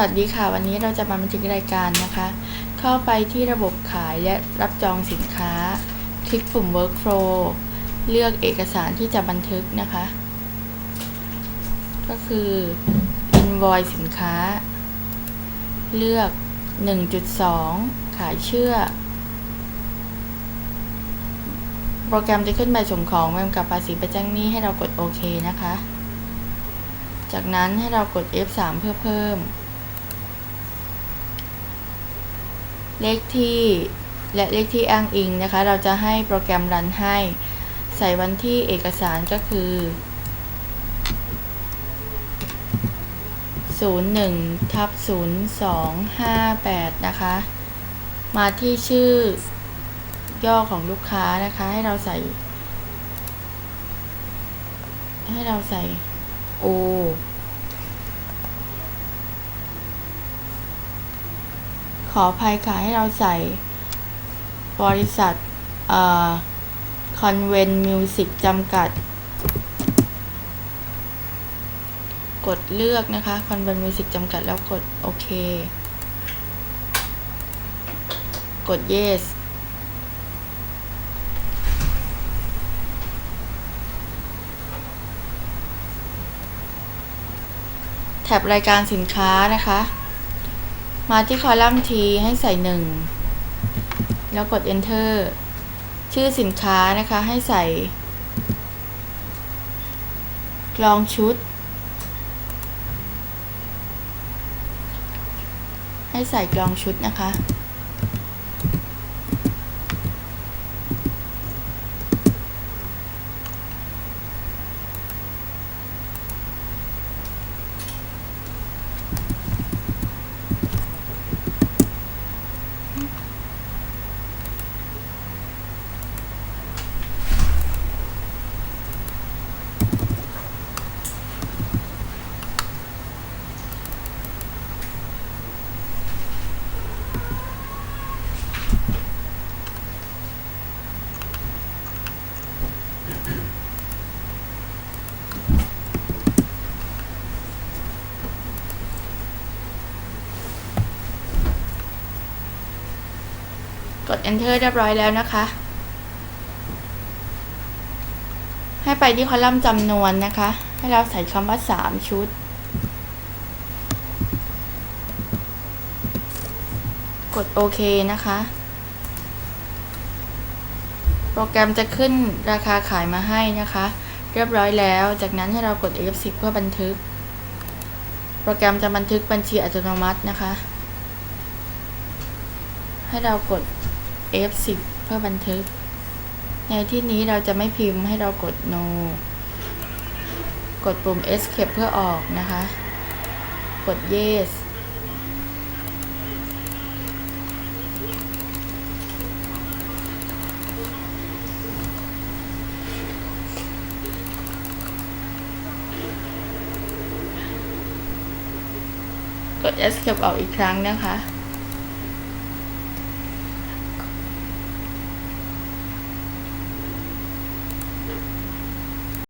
วัสดีค่ะ วันนี้เราจะมาบันทึกรายการนะคะ เข้าไปที่ระบบขายและรับจองสินค้า คลิกปุ่ม workflow เลือกเอกสารที่จะบันทึกนะคะ ก็คือ invoice สินค้า เลือก 1.2 ขายเชื่อ โปรแกรมจะขึ้นใบส่งของแวมกับภาษีประจ้างหนี้ให้เรากดโอเคนะคะจากนั้นให้เรากด F3 เพื่อเพิ่ม เลขที่และเลขที่อ้างอิงนะคะ เราจะให้โปรแกรมรันให้ ใส่วันที่เอกสารก็คือ 01ทับ0258 นะคะ มาที่ชื่อย่อของลูกค้านะคะ ให้เราใส่ ให้เราใส่ O ออภัยค่ะ ให้เราใส่ บริษัทคอนเวนมิวสิกจำกัด กดเลือกนะคะคอนเวนมิวสิกจำกัดแล้วกดโอเค กด yes แท็บรายการสินค้านะคะ มาที่คอลัมน์ T ให้ใส่ 1 แล้วกด Enter ชื่อสินค้านะคะให้ใส่ กลองชุด ให้ใส่กลองชุดนะคะ กด Enter เรียบร้อยแล้วนะคะ ให้ไปที่คอลัมน์จำนวนนะคะ ให้เราใส่คำว่า 3 ชุด กดโอเคนะคะ โปรแกรมจะขึ้นราคาขายมาให้นะคะ เรียบร้อยแล้ว จากนั้นให้เรากด F10 เพื่อบันทึก โปรแกรมจะบันทึกบัญชีอัตโนมัตินะคะให้เรากด F10 เพื่อบันทึก ในที่นี้เราจะไม่พิมพ์ให้เรากด no กดปุ่ม escape เพื่อออกนะคะ กด yes กด escape ออกอีกครั้งนะคะ